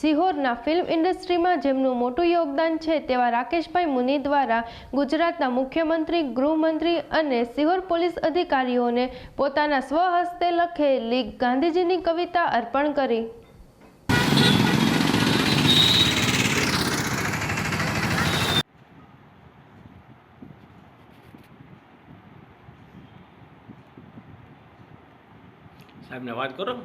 સિહોરના film ઇન્ડસ્ટ્રીમાં જેમનું મોટું યોગદાન છે તેવા રાકેશભાઈ મુનિ દ્વારા ગુજરાતના મુખ્યમંત્રી, ગૃહમંત્રી અને સિહોર પોલીસ અધિકારીઓને પોતાના સ્વહસ્તે લખેલી ગાંધીજીની કવિતા અર્પણ કરી. સાહેબને વાત કરો.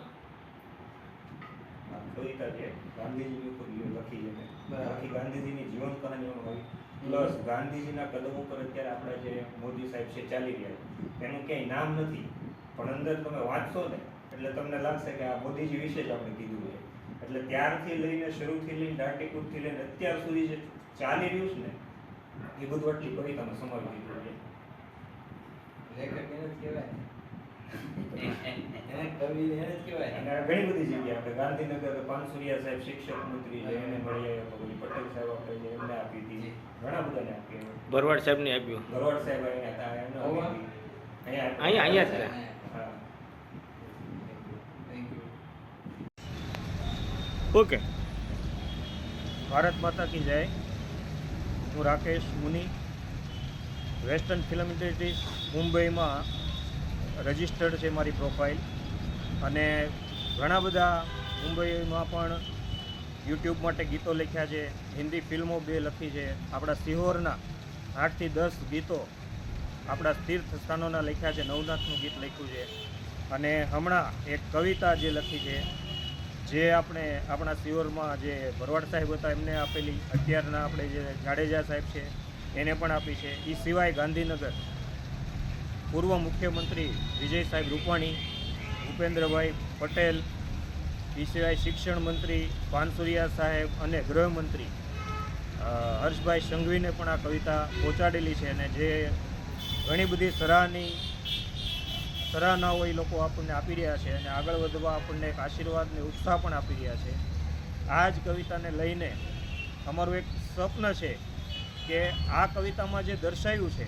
કવિતા છે ગાંધીજીની ઉપર લખી છે. આખી ગાંધીજીની જીવન કહાનીઓમાં આવી પ્લસ ગાંધીજીના કદમ ઉપર અત્યારે આપણા જે મોદી સાહેબ છે ચાલી રહ્યા છે. એનું ક્યાંય નામ નથી. પણ અંદર તમે વાંચશો ને એટલે તમને લાગશે કે આ મોદીજી વિશે જ આપણે કીધું છે. એટલે ત્યારથી લઈને શરૂથી લઈને દાંટીકૂટથી લઈને અત્યાર સુધી જે ચાલી રહ્યું છે ને એ બધું આટલી કવિતામાં સમાવી દીધું છે. લેખક એને કહેવાય ઓકે. ભારત માતા કી જય. હું Rakesh Muni. Western film industry મુંબઈમાં રજિસ્ટર્ડ છે મારી પ્રોફાઇલ અને ઘણા બધા મુંબઈમાં પણ યુટ્યુબ માટે ગીતો લખ્યા છે. હિન્દી ફિલ્મો બે લખી છે. આપણા સિહોરના આઠથી દસ ગીતો આપણા તીર્થ સ્થાનોના લખ્યા છે. નવનાથનું ગીત લખ્યું છે. અને હમણાં એક કવિતા જે લખી છે, જે આપણે આપણા સિહોરમાં જે ભરવાડ સાહેબ હતા, એમને આપેલી. અત્યારના આપણે જે જાડેજા સાહેબ છે, એને પણ આપી છે. એ સિવાય ગાંધીનગર પૂર્વ મુખ્યમંત્રી વિજય સાહેબ રૂપાણી, ભૂપેન્દ્રભાઈ પટેલ એ સિવાય શિક્ષણ મંત્રી પાનસુરિયા સાહેબ અને ગૃહમંત્રી હર્ષભાઈ સંઘવીને પણ આ કવિતા પહોંચાડેલી છે અને જે ઘણી બધી સરાહની, સરાહનાઓ એ લોકો આપણને આપી રહ્યા છે અને આગળ વધવા આપણને એક આશીર્વાદને ઉત્સાહ પણ આપી રહ્યા છે. આ જ કવિતાને લઈને અમારું એક સ્વપ્ન છે કે આ કવિતામાં જે દર્શાવ્યું છે,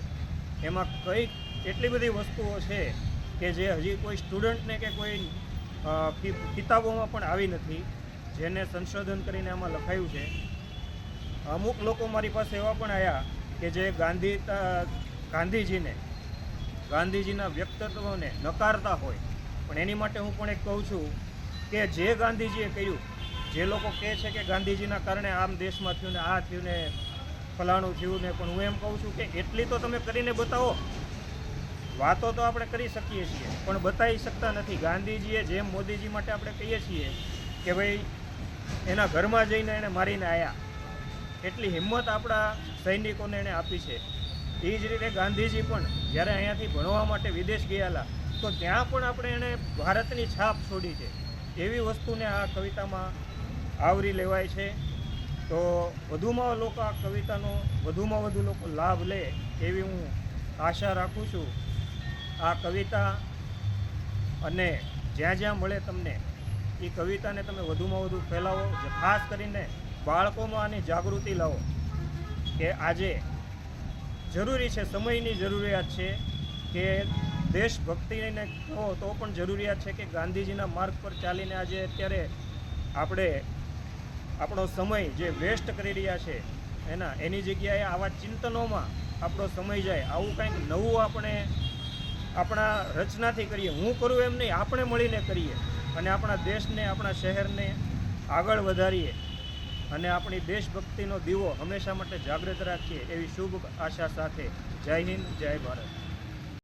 એમાં કઈ એટલી બધી વસ્તુઓ છે કે જે હજી કોઈ સ્ટુડન્ટને કે કોઈ કિતાબોમાં પણ આવી નથી, જેને સંશોધન કરીને આમાં લખાયું છે. અમુક લોકો મારી પાસે એવા પણ આવ્યા કે જે ગાંધી ગાંધીજીને, ગાંધીજીના વ્યક્તિત્વને નકારતા હોય. પણ એની માટે હું પણ એક કહું છું કે જે ગાંધીજીએ કહ્યું જે લોકો કહે છે કે ગાંધીજીના કારણે આમ દેશમાં થયું ને આ થયું ને ફલાણું થયું ને પણ હું એમ કહું છું કે એટલી તો તમે કરીને બતાવો. વાતો તો આપણે કરી શકીએ છીએ, પણ બતાવી શકતા નથી. ગાંધીજીએ જેમ મોદીજી માટે આપણે કહીએ છીએ કે ભાઈ, એના ઘરમાં જઈને એણે મારીને આવ્યા એટલી હિંમત આપણા સૈનિકોને એણે આપી છે. એ જ રીતે ગાંધીજી પણ જ્યારે અહીંયાથી ભણવા માટે વિદેશ ગયેલા, તો ત્યાં પણ આપણે એણે ભારતની છાપ છોડી છે. એવી વસ્તુને આ કવિતામાં આવરી લેવાય છે. તો વધુમાં લોકો આ કવિતાનો વધુમાં વધુ લોકો લાભ લે એવી હું આશા રાખું છું. આ કવિતા અને જ્યાં જ્યાં મળે તમને, એ કવિતાને તમે વધુમાં વધુ ફેલાવો ખાસ કરીને બાળકોમાં આની જાગૃતિ લાવો કે આજે જરૂરી છે, સમયની જરૂરિયાત છે કે દેશભક્તિને કહો તો પણ જરૂરિયાત છે કે ગાંધીજીના માર્ગ પર ચાલીને આજે અત્યારે આપણે આપણો સમય જે વેસ્ટ કરી રહ્યા છે, એના, એની જગ્યાએ આવા ચિંતનોમાં આપણો સમય જાય. આવું કંઈક નવું આપણે આપણા રચનાથી કરીએ. હું કરું એમ નહીં, આપણે મળીને કરીએ અને આપણા દેશને, આપણા શહેરને આગળ વધારીએ અને આપણી દેશભક્તિનો દીવો હંમેશા માટે જાગૃત રાખીએ એવી શુભ આશા સાથે. જય હિન્દ, જય ભારત.